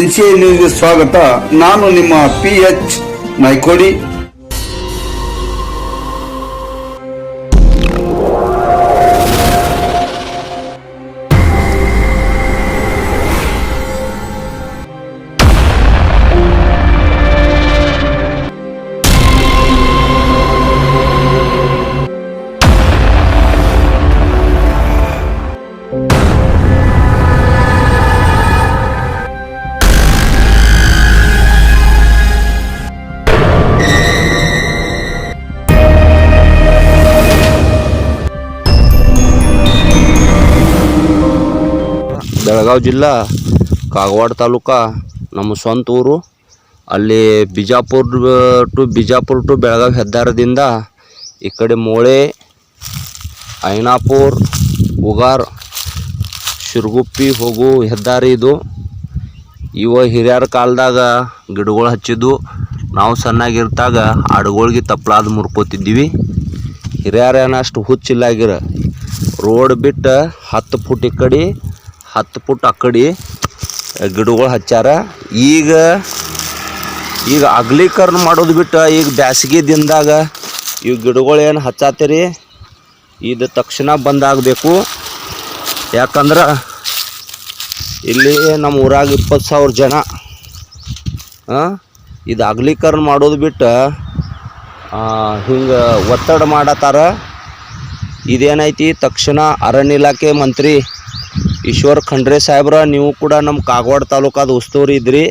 N C ನ್ಯೂಸ್ಗೆ ಸ್ವಾಗತ. ನಾನು ನಿಮ್ಮ ಪಿ ಎಚ್ ನಾಯ್ಕೋಡಿ ಬೆಳಗಾವಿ ಜಿಲ್ಲಾ, ಕಾಗವಾಡ ತಾಲೂಕ, ನಮ್ಮ ಸ್ವಂತ ಊರು. ಅಲ್ಲಿ ಬಿಜಾಪುರ, ಟು ಬಿಜಾಪುರ ಟು ಬೆಳಗಾವಿ ಹೆದ್ದಾರದಿಂದ ಈ ಕಡೆ ಮೋಳೆ, ಐನಾಪುರ್, ಉಗಾರ್, ಶಿರ್ಗುಪ್ಪಿ ಹೋಗು ಹೆದ್ದಾರಿ ಇದು. ಇವ ಹಿರಿಯರ ಕಾಲದಾಗ ಗಿಡಗಳು ಹಚ್ಚಿದ್ದು. ನಾವು ಸಣ್ಣಾಗಿರ್ತಾಗ ಆಡುಗಳಿಗೆ ತಪ್ಪಲಾದ ಮುರ್ಕೋತಿದ್ದೀವಿ. ಹಿರಿಯರೇನಷ್ಟು ಹುಚ್ಚಿಲ್ಲಾಗಿರ ರೋಡ್ ಬಿಟ್ಟು ಹತ್ತು ಫುಟ್ ಈ ಕಡೆ ಹತ್ತು ಫುಟ್ ಅಕ್ಕಡಿ ಕಡೆ ಗಿಡಗಳು ಹಚ್ಚಾರ. ಈಗ ಈಗ ಅಗಲೀಕರಣ ಮಾಡೋದು ಬಿಟ್ಟು ಈಗ ಬ್ಯಾಸಿಗೆ ದಿನದಾಗ ಈ ಗಿಡಗಳು ಏನು ಹಚ್ಚಾತೀರಿ? ಇದು ತಕ್ಷಣ ಬಂದಾಗಬೇಕು. ಯಾಕಂದ್ರೆ ಇಲ್ಲಿ ನಮ್ಮ ಊರಾಗ ಇಪ್ಪತ್ತು ಸಾವಿರ ಜನ ಇದು ಅಗಲೀಕರಣ ಮಾಡೋದು ಬಿಟ್ಟು ಹಿಂಗೆ ಒತ್ತಡ ಮಾಡತ್ತಾರ ಇದೇನೈತಿ? ತಕ್ಷಣ ಅರಣ್ಯ ಇಲಾಖೆ ಮಂತ್ರಿ ಈಶ್ವರ್ ಖಂಡ್ರೆ ಸಾಹೇಬ್ರ, ನೀವು ಕೂಡ ನಮ್ಮ ಕಾಗವಾಡ ತಾಲೂಕಾದ ಉಸ್ತುವಾರಿ ಇದ್ರಿ.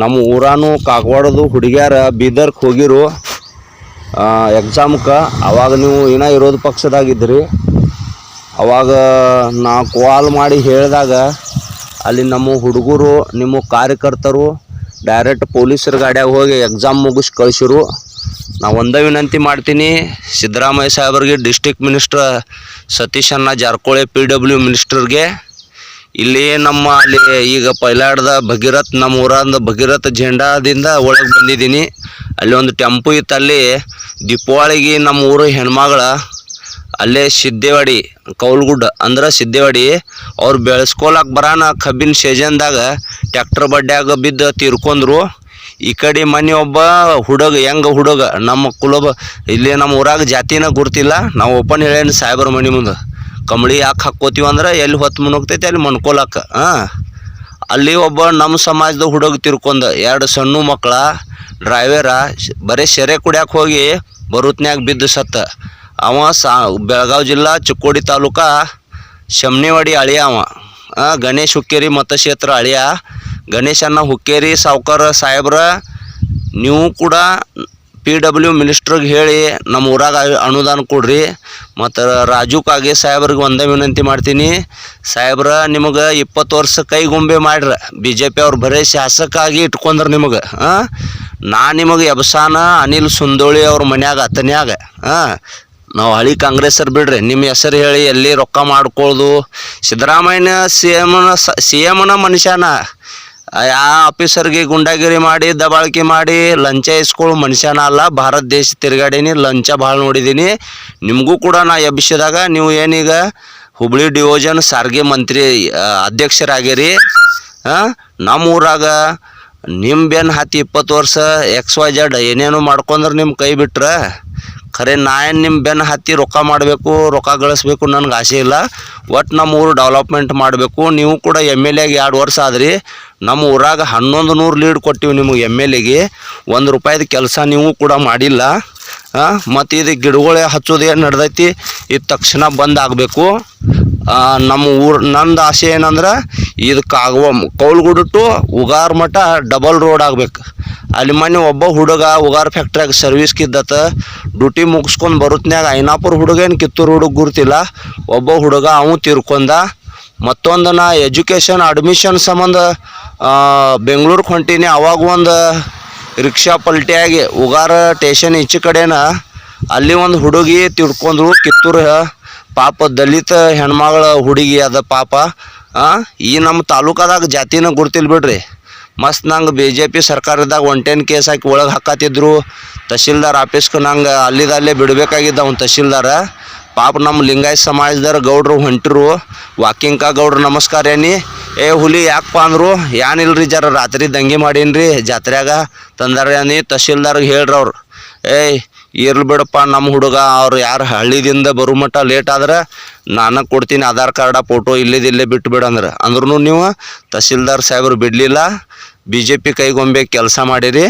ನಮ್ಮ ಊರಾನು ಕಾಗವಾಡದು ಹುಡುಗ್ಯಾರ ಬೀದರ್ಗೆ ಹೋಗಿರು. ಎಕ್ಸಾಮ್ಕ ಅವಾಗ ನೀವು ಏನೋ ವಿರೋಧ ಪಕ್ಷದಾಗಿದ್ರಿ. ಅವಾಗ ನಾ ಕಾಲ್ ಮಾಡಿ ಹೇಳಿದಾಗ ಅಲ್ಲಿ ನಮ್ಮ ಹುಡುಗರು, ನಿಮ್ಮ ಕಾರ್ಯಕರ್ತರು ಡೈರೆಕ್ಟ್ ಪೊಲೀಸರ ಗಾಡ್ಯಾಗ ಹೋಗಿ ಎಕ್ಸಾಮ್ ಮುಗಿಸಿ ಕಳಿಸಿರು. ನಾ ಒಂದೇ ವಿನಂತಿ ಮಾಡ್ತೀನಿ, ಸಿದ್ದರಾಮಯ್ಯ ಸಾಹೇಬ್ರಿಗೆ ಡಿಸ್ಟಿಕ್ ಮಿನಿಸ್ಟ್ರ ಸತೀಶ್ ಅಣ್ಣ ಜಾರಕಿಹೊಳಿ ಪಿ ಡಬ್ಲ್ಯೂ ಮಿನಿಸ್ಟರ್ಗೆ ಇಲ್ಲಿ ನಮ್ಮ ಅಲ್ಲಿ ಈಗ ಪೈಲಾಡ್ದ ಭಗೀರಥ್, ನಮ್ಮ ಊರಂದ ಭಗೀರಥ ಜೆಂಡಾದಿಂದ ಒಳಗೆ ಬಂದಿದ್ದೀನಿ. ಅಲ್ಲಿ ಒಂದು ಟೆಂಪು ಇತ್ತು ಅಲ್ಲಿ ದೀಪಾವಳಿಗೆ ನಮ್ಮ ಊರು ಹೆಣ್ಮಗಳ ಅಲ್ಲೇ ಸಿದ್ದೇವಾಡಿ, ಕೌಲ್ಗುಡ್ಡ, ಅಂದ್ರೆ ಸಿದ್ದೇವಾಡಿ, ಅವ್ರು ಬೆಳೆಸ್ಕೊಳಕ್ಕೆ ಬರಾನ ಕಬ್ಬಿನ ಸೀಸನ್ದಾಗ ಟ್ಯಾಕ್ಟರ್ ಬಡ್ಡ್ಯಾಗ ಬಿದ್ದು ತೀರ್ಕೊಂಡ್ರು ಈ ಕಡೆ ಮನೆ ಒಬ್ಬ ಹುಡುಗ, ಹೆಂಗ ಹುಡುಗ, ನಮ್ಮ ಕುಲಬ, ಇಲ್ಲಿ ನಮ್ಮ ಊರಾಗ ಜಾತಿನ ಗುರ್ತಿಲ್ಲ. ನಾವು ಓಪನ್ ಹೇಳೇನು ಸಾಹೇಬ್ರ ಮನೆ ಮುಂದೆ. ಕಂಬಳಿ ಯಾಕೆ ಹಾಕ್ಕೋತೀವಿ ಅಂದ್ರೆ ಎಲ್ಲಿ ಹೊತ್ತು ಮುನುಗ್ತೈತಿ ಅಲ್ಲಿ ಮಣ್ಕೊಳಕ್ಕ ಹಾಂ ಅಲ್ಲಿ ಒಬ್ಬ ನಮ್ಮ ಸಮಾಜದ ಹುಡುಗ ತಿರ್ಕೊಂಡ ಎರಡು ಸಣ್ಣ ಮಕ್ಕಳ, ಡ್ರೈವರ ಬರೇ ಬರೀ ಸೆರೆ ಕುಡಿಯಕ್ಕೆ ಹೋಗಿ ಬರುತ್ನ್ಯಾಗ ಬಿದ್ದು ಸತ್ತ. ಅವ ಸಾ ಬೆಳಗಾವಿ ಜಿಲ್ಲಾ ಚಿಕ್ಕೋಡಿ ತಾಲೂಕ ಶಮ್ನಿವಾಡಿ ಅಳಿಯ ಅವ. ಗಣೇಶ್ ಹುಕ್ಕೇರಿ ಮತಕ್ಷೇತ್ರ ಅಳಿಯ ಗಣೇಶನ್ನ ಹುಕ್ಕೇರಿ ಸಾವ್ಕಾರ ಸಾಹೇಬ್ರ, ನೀವು ಕೂಡ ಪಿ ಡಬ್ಲ್ಯೂ ಮಿನಿಸ್ಟ್ರಿಗೆ ಹೇಳಿ ನಮ್ಮ ಊರಾಗ ಅನುದಾನ ಕೊಡ್ರಿ. ಮತ್ತು ರಾಜು ಕಾಗೆ ಸಾಹೇಬ್ರಿಗೆ ಒಂದೇ ವಿನಂತಿ ಮಾಡ್ತೀನಿ. ಸಾಹೇಬ್ರ, ನಿಮಗೆ ಇಪ್ಪತ್ತು ವರ್ಷ ಕೈಗೊಂಬೆ ಮಾಡ್ರ. ಬಿ ಜೆ ಪಿ ಅವ್ರು ಬರೀ ಶಾಸಕಾಗಿ ಇಟ್ಕೊಂಡ್ರ ನಿಮಗೆ. ಹಾಂ ನಾ ನಿಮಗೆ ಎಬ್ಸಾನ, ಅನಿಲ್ ಸುಂದೋಳಿ ಅವ್ರ ಮನ್ಯಾಗ ಅತನ್ಯಾಗ ಹಾಂ ನಾವು ಹಳಿ ಕಾಂಗ್ರೆಸ್ಸರ್ ಬಿಡ್ರಿ ನಿಮ್ಮ ಹೆಸರು ಹೇಳಿ ಎಲ್ಲಿ ರೊಕ್ಕ ಮಾಡ್ಕೊಳ್ಳೋದು ಸಿದ್ದರಾಮಯ್ಯನ ಸಿ ಎಮ್ನ ಸಿ ಎಮ್ನ ಮನುಷ್ಯನ. ಆ ಆಫೀಸರ್ಗೆ ಗುಂಡಾಗಿರಿ ಮಾಡಿ, ದಬಾಳಿಕೆ ಮಾಡಿ, ಲಂಚ ಇಸ್ಕೊಳ್ಳೋ ಮನುಷ್ಯನ ಅಲ್ಲ, ಭಾರತ ದೇಶ ತಿರುಗಾಡೀನಿ, ಲಂಚ ಭಾಳ ನೋಡಿದ್ದೀನಿ ನಿಮಗೂ ಕೂಡ ನಾ ಎಬ್ಬಿಸಿದಾಗ ನೀವು ಏನೀಗ ಹುಬ್ಳಿ ಡಿವಿಷನ್ ಸಾರಿಗೆ ಮಂತ್ರಿ ಅಧ್ಯಕ್ಷರಾಗಿರಿ ನಮ್ಮ ಊರಾಗ ನಿಮ್ಮ ಬೆನ್ನು ಹತ್ತಿ ಇಪ್ಪತ್ತು ವರ್ಷ ಎಕ್ಸ್ ವೈ ಜಡ್ ಏನೇನು ಮಾಡ್ಕೊಂಡ್ರೆ ನಿಮ್ಮ ಕೈ ಬಿಟ್ರೆ. ಖರೆ ನಾ ಏನು ನಿಮ್ಮ ಬೆನ್ನು ಹತ್ತಿ ರೊಕ್ಕ ಮಾಡಬೇಕು, ರೊಕ್ಕ ಗಳಿಸ್ಬೇಕು ನನಗೆ ಆಸೆ ಇಲ್ಲ. ಒಟ್ಟು ನಮ್ಮ ಊರು ಡೆವಲಪ್ಮೆಂಟ್ ಮಾಡಬೇಕು. ನೀವು ಕೂಡ ಎಂ ಎಲ್ ಎಗೆ ಎರಡು ವರ್ಷ ಆದ್ರಿ. ನಮ್ಮ ಊರಾಗ ಹನ್ನೊಂದು ನೂರು ಲೀಡ್ ಕೊಟ್ಟಿವಿ ನಿಮಗೆ ಎಂ ಎಲ್ ಎಗೆ ಒಂದು ರೂಪಾಯಿದ ಕೆಲಸ ನೀವು ಕೂಡ ಮಾಡಿಲ್ಲ. ಮತ್ತು ಇದು ಗಿಡಗಳೇ ಹಚ್ಚೋದು ಏನು ನಡ್ದೈತಿ? ಇದು ತಕ್ಷಣ ಬಂದ್ ಆಗಬೇಕು. ನಮ್ಮ ಊರು, ನಂದು ಆಸೆ ಏನಂದ್ರೆ ಇದಕ್ಕಾಗುವ ಕಾಗುವ ಕೌಲ್ಗುಡು to Ugar Math double road ಆಗ್ಬೇಕು. ಅಲ್ಲಿ ಮೊನ್ನೆ ಒಬ್ಬ ಹುಡುಗ ಉಗಾರ್ ಫ್ಯಾಕ್ಟ್ರಿಯಾಗ ಸರ್ವಿಸ್ ಇದ್ದತ ಡ್ಯೂಟಿ ಮುಗಿಸ್ಕೊಂಡು ಬರುತ್ನ್ಯಾಗ ಐನಾಪುರ ಹುಡುಗ ಏನು ಕಿತ್ತೂರು ಹುಡುಗ ಗುರ್ತಿಲ್ಲ. ಒಬ್ಬ ಹುಡುಗ ಅವನು ತೀರ್ಕೊಂಡ ಮತ್ತೊಂದು ನಾ ಎಜುಕೇಷನ್ ಅಡ್ಮಿಷನ್ ಸಂಬಂಧ ಬೆಂಗ್ಳೂರಿಗೆ ಹೊಂಟೀನಿ. ಅವಾಗ ಒಂದು ರಿಕ್ಷಾ ಪಲ್ಟಿಯಾಗಿ ಉಗಾರ ಟೇಷನ್ ಈಚೆ ಕಡೆನ ಅಲ್ಲಿ ಒಂದು ಹುಡುಗಿ ತಿಳ್ಕೊಂಡ್ರು ಕಿತ್ತೂರು. ಪಾಪ ದಲಿತ ಹೆಣ್ಮಗಳ ಹುಡುಗಿ ಅದ ಪಾಪ ಈ ನಮ್ಮ ತಾಲೂಕದಾಗ ಜಾತಿನ ಗುರ್ತಿಲ್ಲ ಬಿಡ್ರಿ. ಮಸ್ತ್ ನಂಗೆ ಬಿ ಜೆ ಪಿ ಸರ್ಕಾರದಾಗ ಒನ್ ಕೇಸ್ ಹಾಕಿ ಒಳಗೆ ಹಾಕತ್ತಿದ್ರು. ತಹಶೀಲ್ದಾರ್ ಆಫೀಸ್ಗೆ ನಂಗೆ ಅಲ್ಲಿದಲ್ಲೇ ಬಿಡಬೇಕಾಗಿದ್ದ ಅವ್ನು ತಹಶೀಲ್ದಾರ. ಪಾಪ ನಮ್ಮ ಲಿಂಗಾಯತ್ ಸಮಾಜದವ್ರ ಗೌಡ್ರು ಹೊಂಟರು. ವಾಕಿಂಗ್ಕ ಗೌಡ್ರು, ನಮಸ್ಕಾರ ಏನಿ. ಏ ಹುಲಿ ಯಾಕಪ್ಪ ಅಂದರು. ಏನಿಲ್ರಿ ಜರ ರಾತ್ರಿ ದಂಗೆ ಮಾಡೀನಿ ರೀ ಜಾತ್ರೆಯಾಗ ತಂದಾರ ಏನಿ, ತಹಶೀಲ್ದಾರ್ಗೆ ಹೇಳ್ರಿ ಅವ್ರು ಏಯ್ ಇರ್ಲಿ ಬಿಡಪ್ಪ ನಮ್ಮ ಹುಡುಗ ಅವ್ರು ಯಾರು ಹಳ್ಳಿದಿಂದ ಬರೋ ಮಟ್ಟ ಲೇಟ್ ಆದ್ರೆ ನಾನು ಕೊಡ್ತೀನಿ ಆಧಾರ್ ಕಾರ್ಡ ಫೋಟೋ ಇಲ್ಲೇ ಬಿಟ್ಟು ಬಿಡಂದ್ರೆ ಅಂದ್ರೂ. ನೀವು ತಹಸೀಲ್ದಾರ್ ಸಾಹೇಬ್ರು ಬಿಡಲಿಲ್ಲ ಬಿ ಜೆ ಪಿ ಕೈಗೊಂಬೆ ಕೆಲಸ ಮಾಡಿರಿ.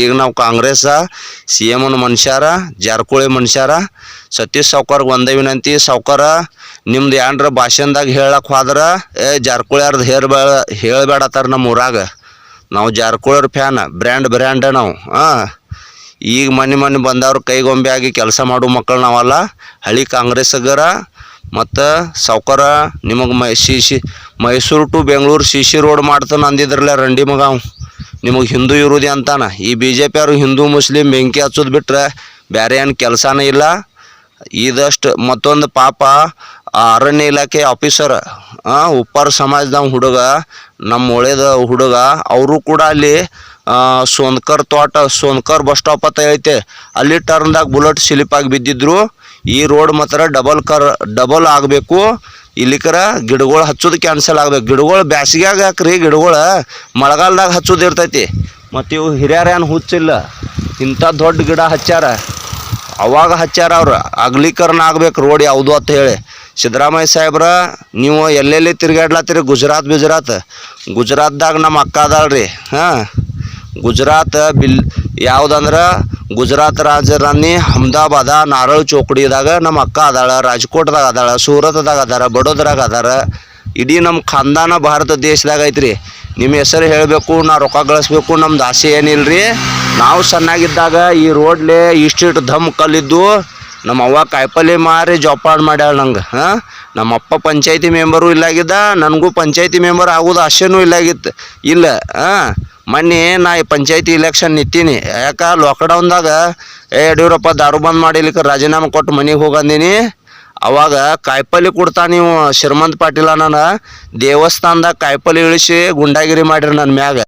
ಈಗ ನಾವು ಕಾಂಗ್ರೆಸ್ ಸಿ ಎಮ್ನ ಮನುಷ್ಯಾರ, ಜಾರಕಿಹೊಳಿ ಮನುಷ್ಯಾರ, ಸತೀಶ್ ಸಾವ್ಕಾರ್ಗೆ ಒಂದೇ ವಿನಂತಿ, ಸಾವ್ಕಾರ ನಿಮ್ದು ಏನ್ರ ಭಾಷಣದಾಗ ಹೇಳಕ್ಕೆ ಹೋದ್ರೆ, ಏ ಜಾರಕಿಹೊಳಿಯರ್ದು ಹೇರ್ಬೇಡ ಹೇಳ್ಬೇಡತ್ತಾರ ನಮ್ಮ ಊರಾಗ. ನಾವು ಜಾರಕಿಹೊಳಿಯವ್ರ ಫ್ಯಾನ್, ಬ್ರ್ಯಾಂಡ್ ಬ್ರ್ಯಾಂಡ ನಾವು ಹಾಂ ಈಗ ಮನೆ ಮನೆ ಬಂದವ್ರು ಕೈಗೊಂಬೆ ಆಗಿ ಕೆಲಸ ಮಾಡೋ ಮಕ್ಕಳು ನಾವಲ್ಲ, ಹಳಿ ಕಾಂಗ್ರೆಸ್ಗರ ಮತ್ತು ಸಾವ್ಕಾರ ನಿಮಗೆ ಮೈ C C Mysuru to Bengaluru C C road ಮಾಡ್ತಾನೆ ಅಂದಿದ್ರಲ್ಲ ರಂಡಿ ಮಗ ನಿಮಗೆ ಹಿಂದೂ ಇರುವುದೇ ಅಂತಾನ. ಈ ಬಿ ಜೆ ಪಿ ಅವ್ರು ಹಿಂದೂ ಮುಸ್ಲಿಂ ಬೆಂಕಿ ಹಚ್ಚೋದು ಬಿಟ್ಟರೆ ಬೇರೆ ಏನು ಕೆಲಸನೇ ಇಲ್ಲ. ಇದಷ್ಟು ಮತ್ತೊಂದು ಪಾಪ ಅರಣ್ಯ ಇಲಾಖೆ ಆಫೀಸರ್ ಉಪ್ಪಾರ ಸಮಾಜದ ಹುಡುಗ ನಮ್ಮ ಒಳ್ಳೆಯದ ಹುಡುಗ, ಅವರು ಕೂಡ ಅಲ್ಲಿ ಸೋನ್ಕರ್ ತೋಟ, ಸೋನ್ಕರ್ ಬಸ್ ಸ್ಟಾಪ್ ಅಂತ ಐತೆ. ಅಲ್ಲಿ ಟರ್ನ್ದಾಗ ಬುಲೆಟ್ ಸ್ಲಿಪ್ ಆಗಿ ಬಿದ್ದಿದ್ರು. ಈ ರೋಡ್ ಮಾತ್ರ ಡಬಲ್ ಕರ್ ಡಬಲ್ ಆಗಬೇಕು. ಇಲ್ಲಿಕರ ಗಿಡಗಳು ಹಚ್ಚೋದು ಕ್ಯಾನ್ಸಲ್ ಆಗ್ಬೇಕು. ಗಿಡಗಳು ಬ್ಯಾಸಿಗ್ಯಾಗ ಹಾಕ್ರಿ, ಗಿಡಗಳು ಮಳೆಗಾಲದಾಗ ಹಚ್ಚೋದು ಇರ್ತೈತಿ. ಮತ್ತು ಇವು ಹಿರಿಯರು ಏನು ಹುಚ್ಚಿಲ್ಲ. ಇಂಥ ದೊಡ್ಡ ಗಿಡ ಹಚ್ಚಾರ ಅವಾಗ ಹಚ್ಚಾರ ಅವ್ರು. ಅಗಲೀಕರಣ ಆಗ್ಬೇಕು ರೋಡ್ ಯಾವುದು ಅಂತ ಹೇಳಿ. ಸಿದ್ದರಾಮಯ್ಯ ಸಾಹೇಬ್ರ, ನೀವು ಎಲ್ಲೆಲ್ಲಿ ತಿರ್ಗಾಡ್ಲತ್ತೀರಿ ಗುಜರಾತ್ ಬಿಜರಾತ್ ಗುಜರಾತ್ದಾಗ ನಮ್ಮ ಅಕ್ಕ ಅದಾಳ್ರಿ. ಹಾಂ. ಗುಜರಾತ್ ಬಿಲ್ ಯಾವುದಂದ್ರೆ ಗುಜರಾತ್ ರಾಜಧಾನಿ ಅಹಮದಾಬಾದ ನಾರಳ್ ಚೌಕಡಿದಾಗ ನಮ್ಮ ಅಕ್ಕ ಅದಾಳ, ರಾಜ್ಕೋಟ್ದಾಗ ಅದಾಳ, ಸೂರತ್ದಾಗ ಅದಾರ, ಬಡೋದ್ರಾಗ ಅದಾರ. ಇಡೀ ನಮ್ಮ ಖಾನ್ದಾನ ಭಾರತ ದೇಶದಾಗ ಐತ್ರಿ. ನಿಮ್ಮ ಹೆಸರು ಹೇಳಬೇಕು, ನಾ ರೊಕ್ಕ ಗಳಿಸ್ಬೇಕು ನಮ್ದು ಆಸೆ ಏನಿಲ್ರಿ? ನಾವು ಸಣ್ಣಾಗಿದ್ದಾಗ ಈ ರೋಡ್ಲೆ ಇಷ್ಟಿಟ್ಟು ಧಮ್ ಕಲ್ಲಿದ್ದು ನಮ್ಮ ಅವ್ವ ಕಾಯಿಪಲ್ಲೆ ಮಾರಿ ಜೋಪಾನ ಮಾಡ್ಯಾಳ ನಂಗೆ, ಹಾಂ? ನಮ್ಮಪ್ಪ ಪಂಚಾಯತಿ ಮೆಂಬರು ಇಲ್ಲಾಗಿದ್ದ, ನನಗೂ ಪಂಚಾಯತಿ ಮೆಂಬರ್ ಆಗೋದು ಆಸೆನೂ ಇಲ್ಲಾಗಿತ್ತು ಇಲ್ಲ, ಹಾಂ? ಮೊನ್ನೆ, ನಾ ಈ ಪಂಚಾಯತಿ ಇಲೆಕ್ಷನ್ ನಿಂತೀನಿ ಯಾಕೆ? ಲಾಕ್ಡೌನ್ದಾಗ ಏ ಯಡಿಯೂರಪ್ಪ ದಾರು ಬಂದ್ ಮಾಡಿಲಿಕ್ಕೆ ರಾಜೀನಾಮೆ ಕೊಟ್ಟು ಮನೆಗೆ ಹೋಗಂದಿನಿ. ಅವಾಗ ಕಾಯಿಪಲ್ಲೆ ಕೊಡ್ತಾ ನೀವು, ಶ್ರೀಮಂತ ಪಾಟೀಲ ನಾನು ದೇವಸ್ಥಾನದಾಗ ಕಾಯಿಪಲ್ಲೆ ಇಳಿಸಿ ಗುಂಡಾಗಿರಿ ಮಾಡಿರಿ ನನ್ನ ಮ್ಯಾಗ.